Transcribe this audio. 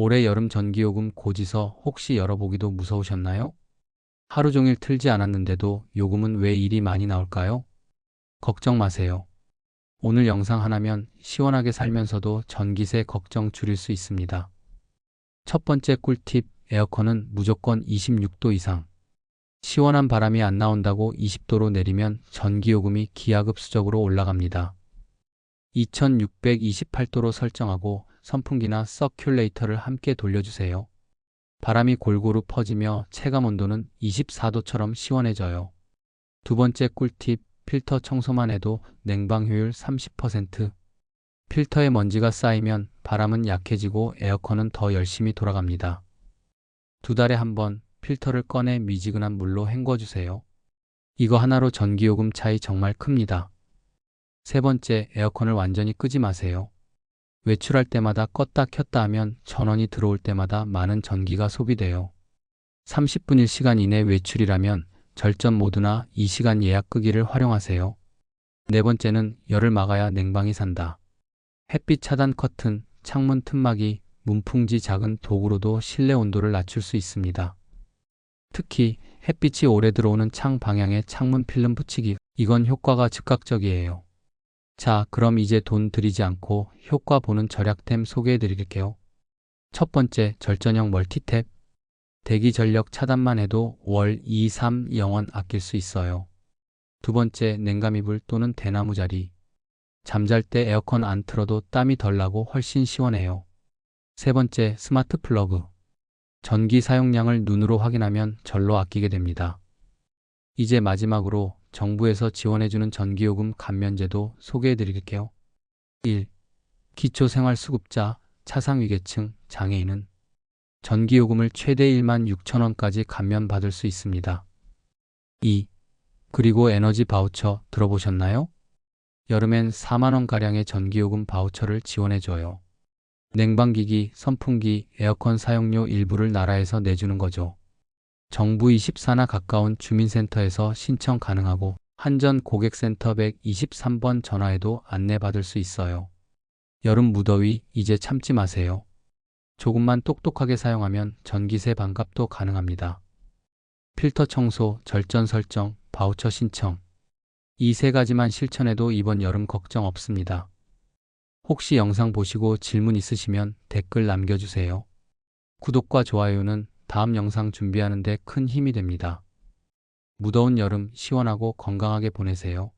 올해 여름 전기요금 고지서 혹시 열어보기도 무서우셨나요? 하루 종일 틀지 않았는데도 요금은 왜 일이 많이 나올까요? 걱정 마세요. 오늘 영상 하나면 시원하게 살면서도 전기세 걱정 줄일 수 있습니다. 첫 번째 꿀팁, 에어컨은 무조건 26도 이상. 시원한 바람이 안 나온다고 20도로 내리면 전기요금이 기하급수적으로 올라갑니다. 2628도로 설정하고 선풍기나 서큘레이터를 함께 돌려주세요. 바람이 골고루 퍼지며 체감 온도는 24도처럼 시원해져요. 두 번째 꿀팁, 필터 청소만 해도 냉방 효율 30%. 필터에 먼지가 쌓이면 바람은 약해지고 에어컨은 더 열심히 돌아갑니다. 두 달에 한 번 필터를 꺼내 미지근한 물로 헹궈주세요. 이거 하나로 전기요금 차이 정말 큽니다. 세 번째, 에어컨을 완전히 끄지 마세요. 외출할 때마다 껐다 켰다 하면 전원이 들어올 때마다 많은 전기가 소비돼요. 30분 1시간 이내 외출이라면 절전 모드나 2시간 예약 끄기를 활용하세요. 네 번째는 열을 막아야 냉방이 산다. 햇빛 차단 커튼, 창문 틈막이, 문풍지 작은 도구로도 실내 온도를 낮출 수 있습니다. 특히 햇빛이 오래 들어오는 창 방향에 창문 필름 붙이기, 이건 효과가 즉각적이에요. 자, 그럼 이제 돈 들이지 않고 효과 보는 절약템 소개해 드릴게요. 첫 번째, 절전형 멀티탭. 대기 전력 차단만 해도 월 2, 3, 0원 아낄 수 있어요. 두 번째, 냉감 이불 또는 대나무 자리. 잠잘 때 에어컨 안 틀어도 땀이 덜 나고 훨씬 시원해요. 세 번째, 스마트 플러그. 전기 사용량을 눈으로 확인하면 절로 아끼게 됩니다. 이제 마지막으로 정부에서 지원해주는 전기요금 감면제도 소개해 드릴게요. 1. 기초생활수급자, 차상위계층, 장애인은 전기요금을 최대 1만 6천원까지 감면받을 수 있습니다. 2. 그리고 에너지 바우처 들어보셨나요? 여름엔 4만원가량의 전기요금 바우처를 지원해줘요. 냉방기기, 선풍기, 에어컨 사용료 일부를 나라에서 내주는 거죠. 정부 24나 가까운 주민센터에서 신청 가능하고 한전 고객센터 123번 전화해도 안내받을 수 있어요. 여름 무더위 이제 참지 마세요. 조금만 똑똑하게 사용하면 전기세 반값도 가능합니다. 필터 청소, 절전 설정, 바우처 신청. 이 세 가지만 실천해도 이번 여름 걱정 없습니다. 혹시 영상 보시고 질문 있으시면 댓글 남겨주세요. 구독과 좋아요는 다음 영상 준비하는 데 큰 힘이 됩니다. 무더운 여름 시원하고 건강하게 보내세요.